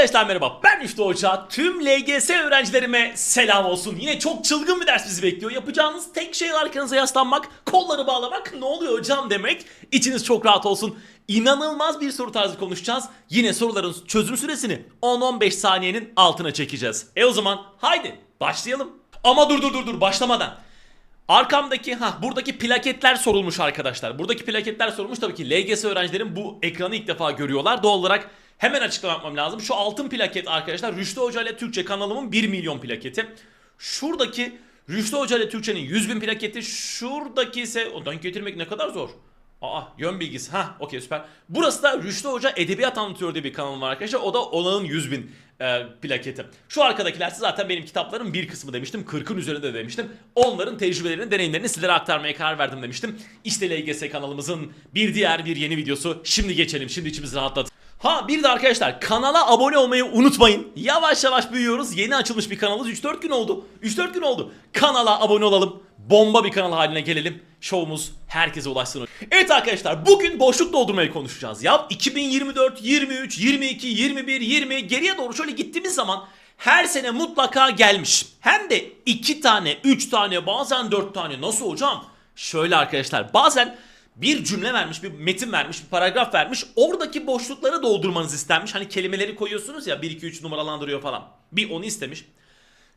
Arkadaşlar merhaba ben Üftü Hoca. Tüm LGS öğrencilerime selam olsun. Yine çok çılgın bir ders bizi bekliyor. Yapacağınız tek şey arkanıza yaslanmak, kolları bağlamak, ne oluyor hocam demek. İçiniz çok rahat olsun. İnanılmaz bir soru tarzı konuşacağız. Yine soruların çözüm süresini 10-15 saniyenin altına çekeceğiz. E o zaman haydi başlayalım. Ama dur dur dur dur başlamadan. Arkamdaki ha buradaki plaketler sorulmuş arkadaşlar. Buradaki plaketler sorulmuş tabii ki LGS öğrencilerin bu ekranı ilk defa görüyorlar. Doğal olarak hemen açıklama yapmam lazım. Şu altın plaket arkadaşlar Rüştü Hoca ile Türkçe kanalımın 1 milyon plaketi. Şuradaki Rüştü Hoca ile Türkçe'nin 100 bin plaketi. Şuradaki ise o denk getirmek ne kadar zor. Aa yön bilgisi. Ha okey süper. Burası da Rüştü Hoca Edebiyat Anlatıyor diye bir kanalım var arkadaşlar. O da onanın 100 bin e, plaketi. Şu arkadakiler zaten benim kitapların bir kısmı demiştim. 40'ın üzerinde demiştim. Onların tecrübelerini, deneyimlerini sizlere aktarmaya karar verdim demiştim. İşte LGS kanalımızın bir diğer bir yeni videosu. Şimdi geçelim. Şimdi içimiz rahatladı. Ha bir de arkadaşlar kanala abone olmayı unutmayın. Yavaş yavaş büyüyoruz. Yeni açılmış bir kanalız. 3-4 gün oldu. 3-4 gün oldu. Kanala abone olalım. Bomba bir kanal haline gelelim. Şovumuz herkese ulaşsın. Evet arkadaşlar bugün boşluk doldurmayı konuşacağız. Ya 2024, 23, 22, 21, 20 geriye doğru şöyle gittiğimiz zaman her sene mutlaka gelmiş. Hem de 2 tane, 3 tane, bazen 4 tane. Nasıl hocam? Şöyle arkadaşlar bazen bir cümle vermiş, bir metin vermiş, bir paragraf vermiş. Oradaki boşlukları doldurmanız istenmiş. Hani kelimeleri koyuyorsunuz ya 1 2 3 numaralandırıyor falan. Bir onu istemiş.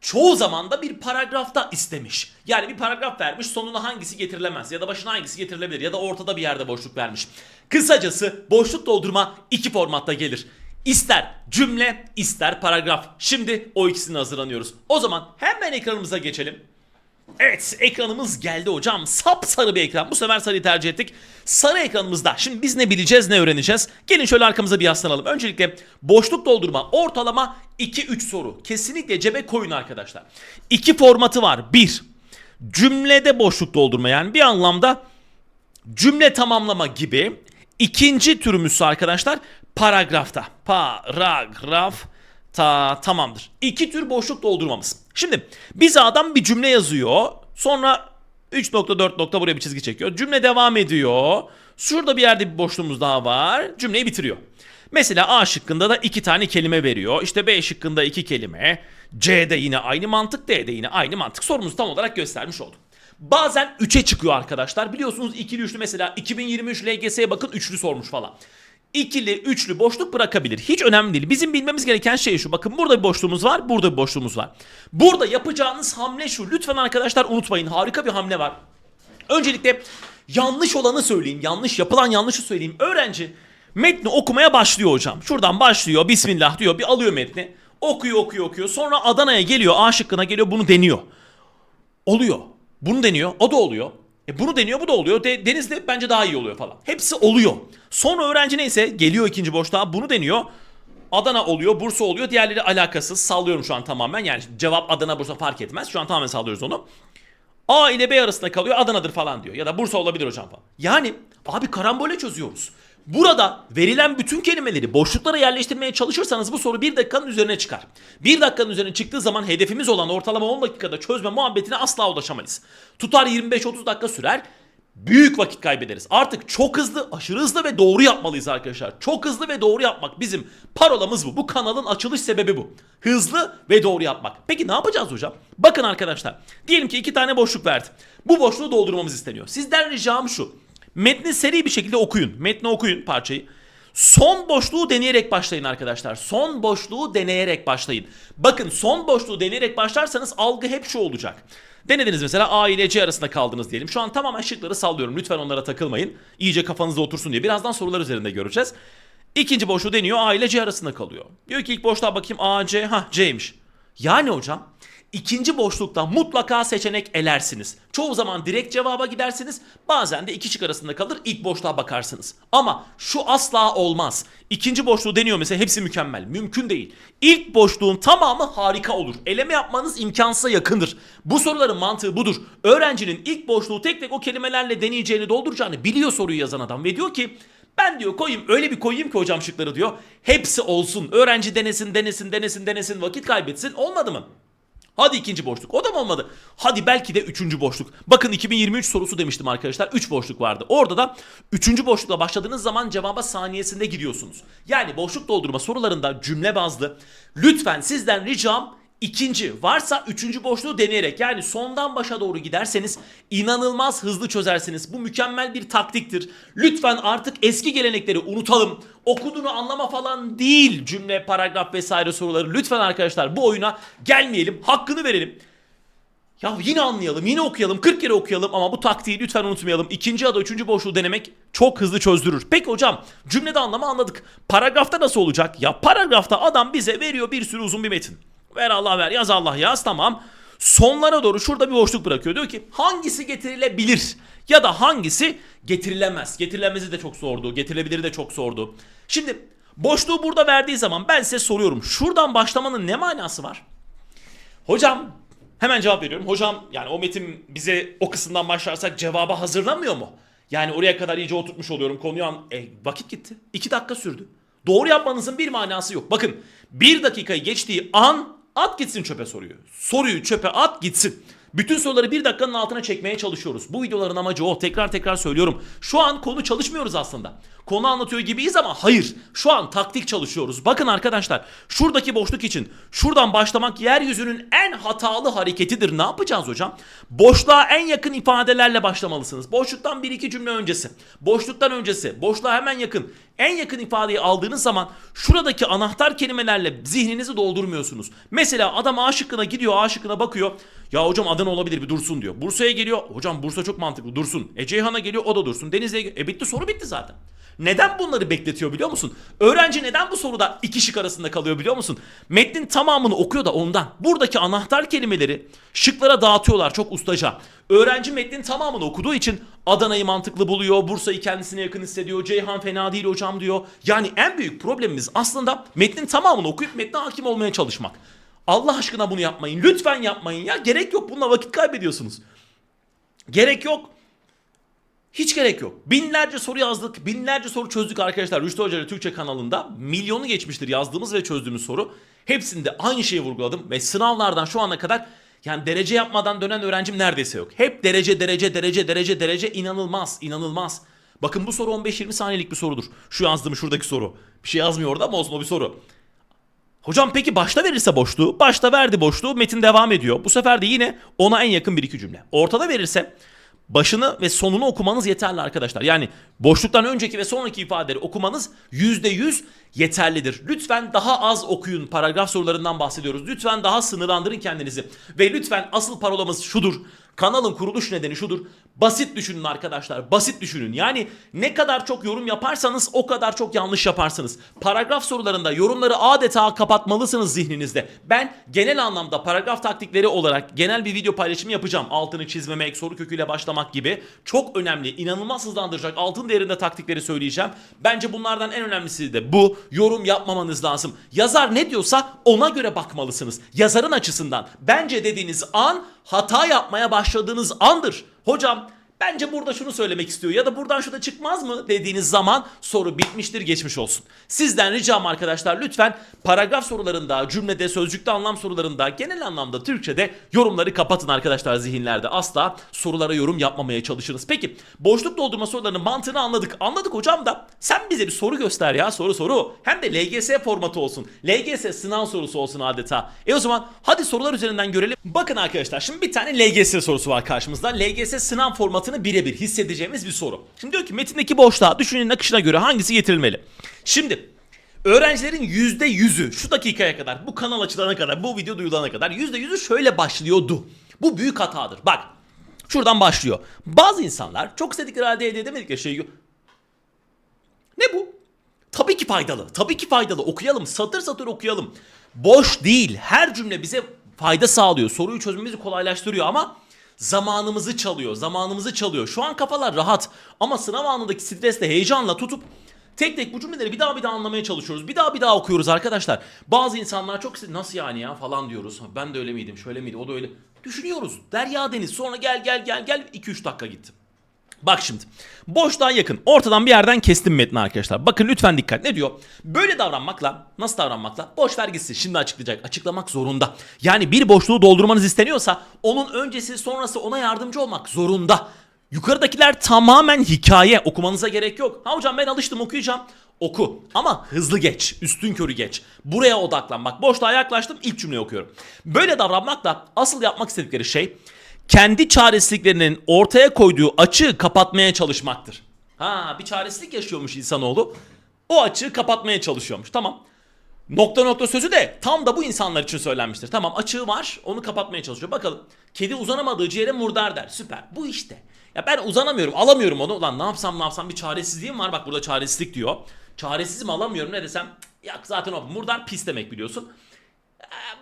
Çoğu zaman da bir paragrafta istemiş. Yani bir paragraf vermiş sonuna hangisi getirilemez ya da başına hangisi getirilebilir ya da ortada bir yerde boşluk vermiş. Kısacası boşluk doldurma iki formatta gelir. İster cümle ister paragraf. Şimdi o ikisini hazırlanıyoruz. O zaman hemen ekranımıza geçelim. Evet ekranımız geldi hocam. Sapsarı bir ekran. Bu sefer sarıyı tercih ettik. Sarı ekranımızda. Şimdi biz ne bileceğiz ne öğreneceğiz? Gelin şöyle arkamıza bir yaslanalım. Öncelikle boşluk doldurma ortalama 2-3 soru. Kesinlikle cebe koyun arkadaşlar. İki formatı var. Bir cümlede boşluk doldurma yani bir anlamda cümle tamamlama gibi. İkinci türümüz arkadaşlar paragrafta. Paragraf ta tamamdır. İki tür boşluk doldurmamız. Şimdi bize adam bir cümle yazıyor. Sonra 3.4 nokta buraya bir çizgi çekiyor. Cümle devam ediyor. Şurada bir yerde bir boşluğumuz daha var. Cümleyi bitiriyor. Mesela A şıkkında da iki tane kelime veriyor. İşte B şıkkında iki kelime. C'de yine aynı mantık, D'de yine aynı mantık. Sorumuzu tam olarak göstermiş olduk. Bazen 3'e çıkıyor arkadaşlar. Biliyorsunuz ikili üçlü mesela 2023 LGS'ye bakın üçlü sormuş falan. İkili, üçlü boşluk bırakabilir. Hiç önemli değil. Bizim bilmemiz gereken şey şu. Bakın burada bir boşluğumuz var, burada bir boşluğumuz var. Burada yapacağınız hamle şu. Lütfen arkadaşlar unutmayın. Harika bir hamle var. Öncelikle yanlış olanı söyleyeyim. Yanlış yapılan yanlışı söyleyeyim. Öğrenci metni okumaya başlıyor hocam. Şuradan başlıyor. Bismillah diyor. Bir alıyor metni. Okuyor okuyor okuyor. Sonra Adana'ya geliyor. A şıkkına geliyor. Bunu deniyor. Oluyor. Bunu deniyor. O da oluyor. E bunu deniyor bu da oluyor. De, Deniz'de bence daha iyi oluyor falan. Hepsi oluyor. Sonra öğrenci neyse geliyor ikinci boşluğa bunu deniyor. Adana oluyor, Bursa oluyor. Diğerleri alakasız. Sallıyorum şu an tamamen. Yani cevap Adana, Bursa fark etmez. Şu an tamamen sallıyoruz onu. A ile B arasında kalıyor Adana'dır falan diyor. Ya da Bursa olabilir hocam falan. Yani abi karambole çözüyoruz. Burada verilen bütün kelimeleri boşluklara yerleştirmeye çalışırsanız bu soru bir dakikanın üzerine çıkar. Bir dakikanın üzerine çıktığı zaman hedefimiz olan ortalama 10 dakikada çözme muhabbetine asla ulaşamayız. Tutar 25-30 dakika sürer. Büyük vakit kaybederiz. Artık çok hızlı, aşırı hızlı ve doğru yapmalıyız arkadaşlar. Çok hızlı ve doğru yapmak bizim parolamız bu. Bu kanalın açılış sebebi bu. Hızlı ve doğru yapmak. Peki ne yapacağız hocam? Bakın arkadaşlar. Diyelim ki iki tane boşluk verdi. Bu boşluğu doldurmamız isteniyor. Sizden ricam şu. Metni seri bir şekilde okuyun. Metni okuyun parçayı. Son boşluğu deneyerek başlayın arkadaşlar. Son boşluğu deneyerek başlayın. Bakın son boşluğu deneyerek başlarsanız algı hep şu olacak. Denediniz mesela A ile C arasında kaldınız diyelim. Şu an tamamen şıkları sallıyorum. Lütfen onlara takılmayın. İyice kafanızda otursun diye. Birazdan sorular üzerinde göreceğiz. İkinci boşluğu deniyor. A ile C arasında kalıyor. Diyor ki ilk boşluğa bakayım A, C. Ha C'ymiş. Yani hocam ikinci boşlukta mutlaka seçenek elersiniz. Çoğu zaman direkt cevaba gidersiniz. Bazen de iki şık arasında kalır ilk boşluğa bakarsınız. Ama şu asla olmaz. İkinci boşluğu deniyor mesela hepsi mükemmel. Mümkün değil. İlk boşluğun tamamı harika olur. Eleme yapmanız imkansıza yakındır. Bu soruların mantığı budur. Öğrencinin ilk boşluğu tek tek o kelimelerle deneyeceğini dolduracağını biliyor soruyu yazan adam. Ve diyor ki ben diyor koyayım öyle bir koyayım ki hocam şıkları diyor. Hepsi olsun. Öğrenci denesin denesin denesin denesin vakit kaybetsin. Olmadı mı? Hadi ikinci boşluk. O da mı olmadı? Hadi belki de üçüncü boşluk. Bakın 2023 sorusu demiştim arkadaşlar. 3 boşluk vardı. Orada da üçüncü boşlukla başladığınız zaman cevaba saniyesinde gidiyorsunuz. Yani boşluk doldurma sorularında cümle bazlı. Lütfen sizden ricam İkinci varsa üçüncü boşluğu deneyerek yani sondan başa doğru giderseniz inanılmaz hızlı çözersiniz. Bu mükemmel bir taktiktir. Lütfen artık eski gelenekleri unutalım. Okuduğunu anlama falan değil cümle, paragraf vesaire soruları. Lütfen arkadaşlar bu oyuna gelmeyelim. Hakkını verelim. Ya yine anlayalım, yine okuyalım, 40 kere okuyalım ama bu taktiği lütfen unutmayalım. İkinci ya da üçüncü boşluğu denemek çok hızlı çözdürür. Peki hocam cümlede anlamı anladık. Paragrafta nasıl olacak? Ya paragrafta adam bize veriyor bir sürü uzun bir metin. Ver Allah ver, yaz Allah yaz tamam. Sonlara doğru şurada bir boşluk bırakıyor. Diyor ki hangisi getirilebilir ya da hangisi getirilemez. Getirilemezi de çok zordu, getirilebilir de çok zordu. Şimdi boşluğu burada verdiği zaman ben size soruyorum. Şuradan başlamanın ne manası var? Hocam hemen cevap veriyorum. Hocam yani o metin bize o kısımdan başlarsak cevaba hazırlamıyor mu? Yani oraya kadar iyice oturtmuş oluyorum konuyu an... E, vakit gitti. İki dakika sürdü. Doğru yapmanızın bir manası yok. Bakın bir dakikayı geçtiği an at gitsin çöpe soruyu. Soruyu çöpe at gitsin. Bütün soruları bir dakikanın altına çekmeye çalışıyoruz. Bu videoların amacı o. Tekrar tekrar söylüyorum. Şu an konu çalışmıyoruz aslında. Konu anlatıyor gibiyiz ama hayır. Şu an taktik çalışıyoruz. Bakın arkadaşlar şuradaki boşluk için şuradan başlamak yeryüzünün en hatalı hareketidir. Ne yapacağız hocam? Boşluğa en yakın ifadelerle başlamalısınız. Boşluktan bir iki cümle öncesi. Boşluktan öncesi. Boşluğa hemen yakın. En yakın ifadeyi aldığınız zaman şuradaki anahtar kelimelerle zihninizi doldurmuyorsunuz. Mesela adam A şıkkına gidiyor A şıkkına bakıyor. Ya hocam Adana olabilir bir dursun diyor. Bursa'ya geliyor. Hocam Bursa çok mantıklı dursun. E Ceyhan'a geliyor o da dursun. Denizli'ye. E bitti soru bitti zaten. Neden bunları bekletiyor biliyor musun? Öğrenci neden bu soruda iki şık arasında kalıyor biliyor musun? Metnin tamamını okuyor da ondan. Buradaki anahtar kelimeleri şıklara dağıtıyorlar çok ustaca. Öğrenci metnin tamamını okuduğu için Adana'yı mantıklı buluyor, Bursa'yı kendisine yakın hissediyor, Ceyhan fena değil hocam diyor. Yani en büyük problemimiz aslında metnin tamamını okuyup metne hakim olmaya çalışmak. Allah aşkına bunu yapmayın. Lütfen yapmayın ya. Gerek yok. Bununla vakit kaybediyorsunuz. Gerek yok. Hiç gerek yok. Binlerce soru yazdık, binlerce soru çözdük arkadaşlar. Rüştü Hoca ile Türkçe kanalında milyonu geçmiştir yazdığımız ve çözdüğümüz soru. Hepsinde aynı şeyi vurguladım ve sınavlardan şu ana kadar yani derece yapmadan dönen öğrencim neredeyse yok. Hep derece, derece, derece, derece, derece inanılmaz, inanılmaz. Bakın bu soru 15-20 saniyelik bir sorudur. Şu yazdığım şuradaki soru. Bir şey yazmıyor orada ama olsun o bir soru. Hocam peki başta verirse boşluğu? Başta verdi boşluğu metin devam ediyor. Bu sefer de yine ona en yakın bir iki cümle. Ortada verirse başını ve sonunu okumanız yeterli arkadaşlar. Yani boşluktan önceki ve sonraki ifadeleri okumanız %100 yeterlidir. Lütfen daha az okuyun. Paragraf sorularından bahsediyoruz. Lütfen daha sınırlandırın kendinizi. Ve lütfen asıl parolamız şudur. Kanalın kuruluş nedeni şudur. Basit düşünün arkadaşlar. Basit düşünün. Yani ne kadar çok yorum yaparsanız o kadar çok yanlış yaparsınız. Paragraf sorularında yorumları adeta kapatmalısınız zihninizde. Ben genel anlamda paragraf taktikleri olarak genel bir video paylaşımı yapacağım. Altını çizmemek, soru köküyle başlamak gibi çok önemli, inanılmaz hızlandıracak altın değerinde taktikleri söyleyeceğim. Bence bunlardan en önemlisi de bu. Yorum yapmamanız lazım. Yazar ne diyorsa ona göre bakmalısınız. Yazarın açısından. Bence dediğiniz an hata yapmaya başladığınız andır. Hocam bence burada şunu söylemek istiyor ya da buradan şu çıkmaz mı dediğiniz zaman soru bitmiştir geçmiş olsun. Sizden ricam arkadaşlar lütfen paragraf sorularında, cümlede, sözcükte anlam sorularında, genel anlamda Türkçe'de yorumları kapatın arkadaşlar zihinlerde. Asla sorulara yorum yapmamaya çalışırız. Peki boşluk doldurma sorularının mantığını anladık. Anladık hocam da sen bize bir soru göster ya soru soru. Hem de LGS formatı olsun. LGS sınav sorusu olsun adeta. E o zaman hadi sorular üzerinden görelim. Bakın arkadaşlar şimdi bir tane LGS sorusu var karşımızda. LGS sınav formatını birebir hissedeceğimiz bir soru. Şimdi diyor ki metindeki boşluğa düşünün akışına göre hangisi getirilmeli? Şimdi Öğrencilerin %100'ü şu dakikaya kadar, bu kanal açılana kadar, bu video duyulana kadar %100'ü şöyle başlıyordu. Bu büyük hatadır. Bak şuradan başlıyor. Bazı insanlar çok istedikleri halde elde edemedikleri şeyi... Ne bu? Tabii ki faydalı. Tabii ki faydalı. Okuyalım. Satır satır okuyalım. Boş değil. Her cümle bize fayda sağlıyor. Soruyu çözmemizi kolaylaştırıyor ama zamanımızı çalıyor. Zamanımızı çalıyor. Şu an kafalar rahat ama sınav anındaki stresle, heyecanla tutup tek tek bu cümleleri bir daha bir daha anlamaya çalışıyoruz. Bir daha bir daha okuyoruz arkadaşlar. Bazı insanlar çok nasıl yani ya falan diyoruz. Ben de öyle miydim, şöyle miydi, o da öyle. Düşünüyoruz. Derya deniz. Sonra gel gel gel gel 2-3 dakika gitti. Bak şimdi. Boşluğa yakın. Ortadan bir yerden kestim metni arkadaşlar. Bakın lütfen dikkat. Ne diyor? Böyle davranmakla, nasıl davranmakla? Boş ver gitsin. Şimdi açıklayacak. Açıklamak zorunda. Yani bir boşluğu doldurmanız isteniyorsa onun öncesi sonrası ona yardımcı olmak zorunda. Yukarıdakiler tamamen hikaye. Okumanıza gerek yok. Ha hocam ben alıştım okuyacağım. Oku ama hızlı geç, üstün körü geç. Buraya odaklan. Bak boşluğa yaklaştım ilk cümleyi okuyorum. Böyle davranmakla asıl yapmak istedikleri şey kendi çaresizliklerinin ortaya koyduğu açığı kapatmaya çalışmaktır. Ha bir çaresizlik yaşıyormuş insanoğlu. O açığı kapatmaya çalışıyormuş. Tamam. Nokta nokta sözü de tam da bu insanlar için söylenmiştir. Tamam açığı var onu kapatmaya çalışıyor. Bakalım kedi uzanamadığı ciğere murdar der. Süper bu işte. Ya ben uzanamıyorum alamıyorum onu. Ulan ne yapsam ne yapsam bir çaresizliğim var. Bak burada çaresizlik diyor. Çaresizim alamıyorum ne desem. Ya zaten o murdar pis demek biliyorsun.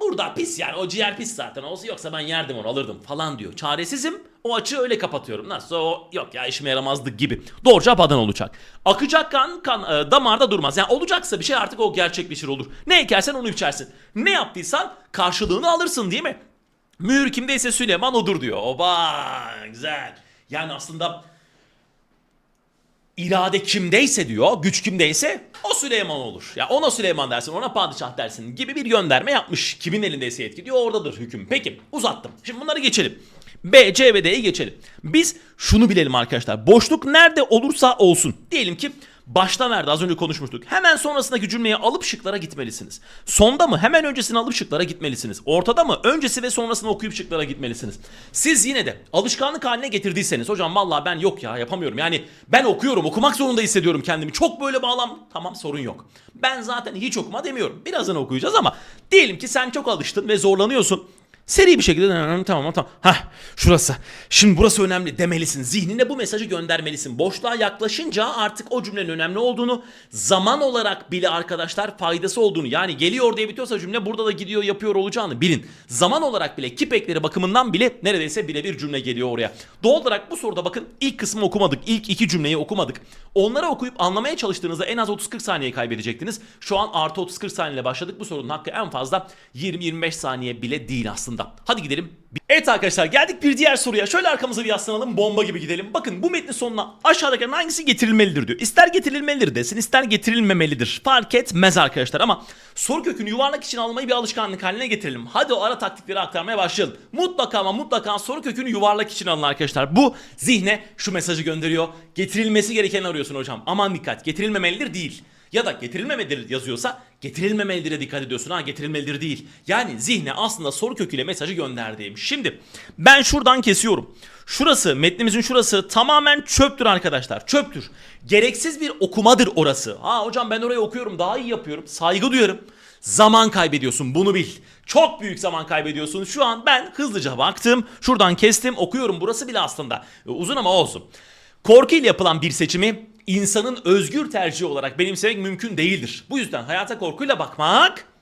Burada pis yani o ciğer pis zaten olsa yoksa ben yerdim onu alırdım falan diyor. Çaresizim o açığı öyle kapatıyorum. Nasıl o yok ya işime yaramazdı gibi. Doğru cevap Adana olacak. Akacak kan, kan e, damarda durmaz. Yani olacaksa bir şey artık o gerçekleşir olur. Ne ekersen onu biçersin. Ne yaptıysan karşılığını alırsın değil mi? Mühür kimdeyse Süleyman odur diyor. Oba güzel. Yani aslında irade kimdeyse diyor, güç kimdeyse o Süleyman olur. Ya ona Süleyman dersin, ona padişah dersin gibi bir gönderme yapmış. Kimin elindeyse yetki diyor oradadır hüküm. Peki uzattım. Şimdi bunları geçelim. B, C ve D'yi geçelim. Biz şunu bilelim arkadaşlar. Boşluk nerede olursa olsun. Diyelim ki başta nerede az önce konuşmuştuk. Hemen sonrasındaki cümleyi alıp şıklara gitmelisiniz. Sonda mı hemen öncesini alıp şıklara gitmelisiniz. Ortada mı öncesi ve sonrasını okuyup şıklara gitmelisiniz. Siz yine de alışkanlık haline getirdiyseniz hocam vallahi ben yok ya yapamıyorum. Yani ben okuyorum okumak zorunda hissediyorum kendimi. Çok böyle bağlam tamam sorun yok. Ben zaten hiç okuma demiyorum. Birazını okuyacağız ama diyelim ki sen çok alıştın ve zorlanıyorsun. Seri bir şekilde tamam tamam. Hah şurası. Şimdi burası önemli demelisin. Zihnine bu mesajı göndermelisin. Boşluğa yaklaşınca artık o cümlenin önemli olduğunu zaman olarak bile arkadaşlar faydası olduğunu yani geliyor diye bitiyorsa cümle burada da gidiyor yapıyor olacağını bilin. Zaman olarak bile kip ekleri bakımından bile neredeyse birebir cümle geliyor oraya. Doğal olarak bu soruda bakın ilk kısmı okumadık. ilk iki cümleyi okumadık. Onları okuyup anlamaya çalıştığınızda en az 30-40 saniye kaybedecektiniz. Şu an artı 30-40 saniyeyle başladık. Bu sorunun hakkı en fazla 20-25 saniye bile değil aslında. Hadi gidelim. Evet arkadaşlar geldik bir diğer soruya. Şöyle arkamıza bir yaslanalım bomba gibi gidelim. Bakın bu metnin sonuna aşağıdakilerin hangisi getirilmelidir diyor. İster getirilmelidir desin ister getirilmemelidir. Fark etmez arkadaşlar ama soru kökünü yuvarlak için almayı bir alışkanlık haline getirelim. Hadi o ara taktikleri aktarmaya başlayalım. Mutlaka ama mutlaka soru kökünü yuvarlak için alın arkadaşlar. Bu zihne şu mesajı gönderiyor. Getirilmesi gerekeni arıyorsun hocam. Aman dikkat getirilmemelidir değil. Ya da getirilmemelidir yazıyorsa getirilmemelidire dikkat ediyorsun ha getirilmelidir değil. Yani zihne aslında soru köküyle mesajı gönderdiğim. Şimdi ben şuradan kesiyorum. Şurası metnimizin şurası tamamen çöptür arkadaşlar. Çöptür. Gereksiz bir okumadır orası. Ha hocam ben orayı okuyorum daha iyi yapıyorum. Saygı duyarım. Zaman kaybediyorsun bunu bil. Çok büyük zaman kaybediyorsun. Şu an ben hızlıca baktım. Şuradan kestim okuyorum. Burası bile aslında e, uzun ama olsun. Korku ile yapılan bir seçimi insanın özgür tercihi olarak benimsemek mümkün değildir. Bu yüzden hayata korkuyla bakmak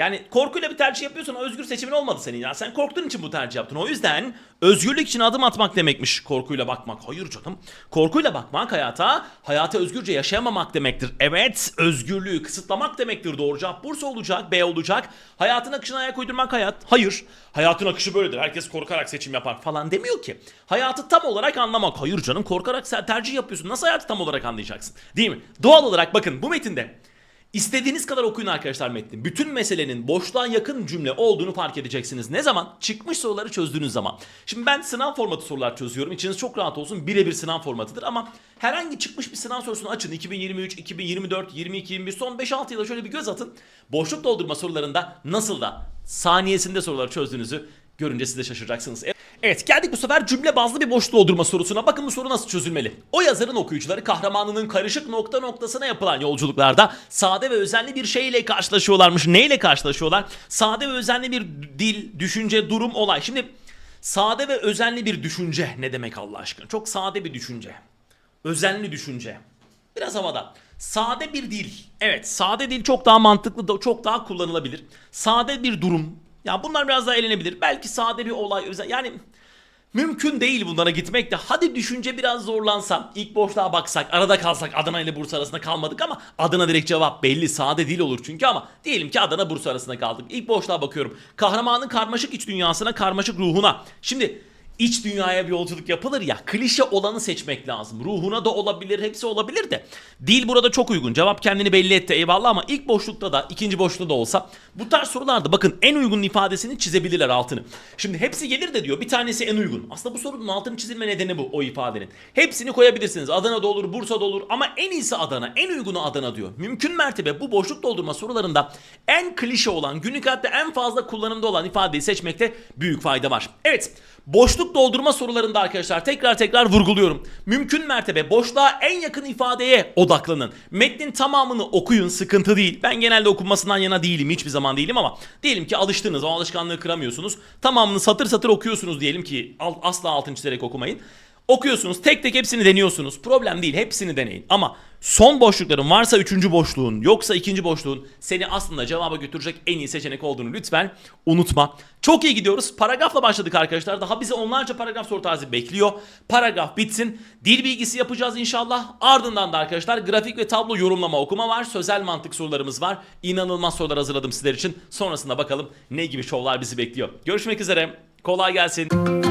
yani korkuyla bir tercih yapıyorsan o özgür seçimin olmadı senin ya. Sen korktuğun için bu tercih yaptın. O yüzden özgürlük için adım atmak demekmiş korkuyla bakmak. Hayır canım. Korkuyla bakmak hayata, hayata özgürce yaşayamamak demektir. Evet, özgürlüğü kısıtlamak demektir. Doğru cevap Bursa olacak, B olacak. Hayatın akışına ayak uydurmak hayat. Hayır. Hayatın akışı böyledir. Herkes korkarak seçim yapar falan demiyor ki. Hayatı tam olarak anlamak. Hayır canım korkarak tercih yapıyorsun. Nasıl hayatı tam olarak anlayacaksın? Değil mi? Doğal olarak bakın bu metinde İstediğiniz kadar okuyun arkadaşlar metni. Bütün meselenin boşluğa yakın cümle olduğunu fark edeceksiniz. Ne zaman? Çıkmış soruları çözdüğünüz zaman. Şimdi ben sınav formatı sorular çözüyorum. İçiniz çok rahat olsun. Birebir sınav formatıdır ama herhangi çıkmış bir sınav sorusunu açın. 2023, 2024, 22, 21 son 5-6 yıla şöyle bir göz atın. Boşluk doldurma sorularında nasıl da saniyesinde soruları çözdüğünüzü görünce siz de şaşıracaksınız. Evet geldik bu sefer cümle bazlı bir boş doldurma sorusuna. Bakın bu soru nasıl çözülmeli? O yazarın okuyucuları kahramanının karışık nokta noktasına yapılan yolculuklarda sade ve özenli bir şeyle karşılaşıyorlarmış. Neyle karşılaşıyorlar? Sade ve özenli bir dil, düşünce, durum, olay. Şimdi sade ve özenli bir düşünce ne demek Allah aşkına? Çok sade bir düşünce. Özenli düşünce. Biraz havada. Sade bir dil. Evet sade dil çok daha mantıklı, çok daha kullanılabilir. Sade bir durum, ya bunlar biraz daha eğlenebilir. Belki sade bir olay özel. Yani mümkün değil bunlara gitmek de. Hadi düşünce biraz zorlansam. ilk boşluğa baksak. Arada kalsak. Adana ile Bursa arasında kalmadık ama Adana direkt cevap belli. Sade değil olur çünkü ama diyelim ki Adana Bursa arasında kaldık. İlk boşluğa bakıyorum. Kahramanın karmaşık iç dünyasına, karmaşık ruhuna. Şimdi iç dünyaya bir yolculuk yapılır ya klişe olanı seçmek lazım. Ruhuna da olabilir hepsi olabilir de. Dil burada çok uygun. Cevap kendini belli etti eyvallah ama ilk boşlukta da ikinci boşlukta da olsa bu tarz sorularda bakın en uygun ifadesini çizebilirler altını. Şimdi hepsi gelir de diyor bir tanesi en uygun. Aslında bu sorunun altını çizilme nedeni bu o ifadenin. Hepsini koyabilirsiniz. Adana'da olur, Bursa'da olur ama en iyisi Adana, en uygunu Adana diyor. Mümkün mertebe bu boşluk doldurma sorularında en klişe olan, günlük hayatta en fazla kullanımda olan ifadeyi seçmekte büyük fayda var. Evet, boşluk doldurma sorularında arkadaşlar tekrar tekrar vurguluyorum. Mümkün mertebe boşluğa en yakın ifadeye odaklanın. Metnin tamamını okuyun, sıkıntı değil. Ben genelde okunmasından yana değilim, hiçbir zaman değilim ama diyelim ki alıştınız, o alışkanlığı kıramıyorsunuz. Tamamını satır satır okuyorsunuz diyelim ki asla altını çizerek okumayın. Okuyorsunuz tek tek hepsini deniyorsunuz. Problem değil hepsini deneyin. Ama son boşlukların varsa üçüncü boşluğun yoksa ikinci boşluğun seni aslında cevaba götürecek en iyi seçenek olduğunu lütfen unutma. Çok iyi gidiyoruz. Paragrafla başladık arkadaşlar. Daha bizi onlarca paragraf soru tarzı bekliyor. Paragraf bitsin. Dil bilgisi yapacağız inşallah. Ardından da arkadaşlar grafik ve tablo yorumlama okuma var. Sözel mantık sorularımız var. İnanılmaz sorular hazırladım sizler için. Sonrasında bakalım ne gibi şovlar bizi bekliyor. Görüşmek üzere. Kolay gelsin.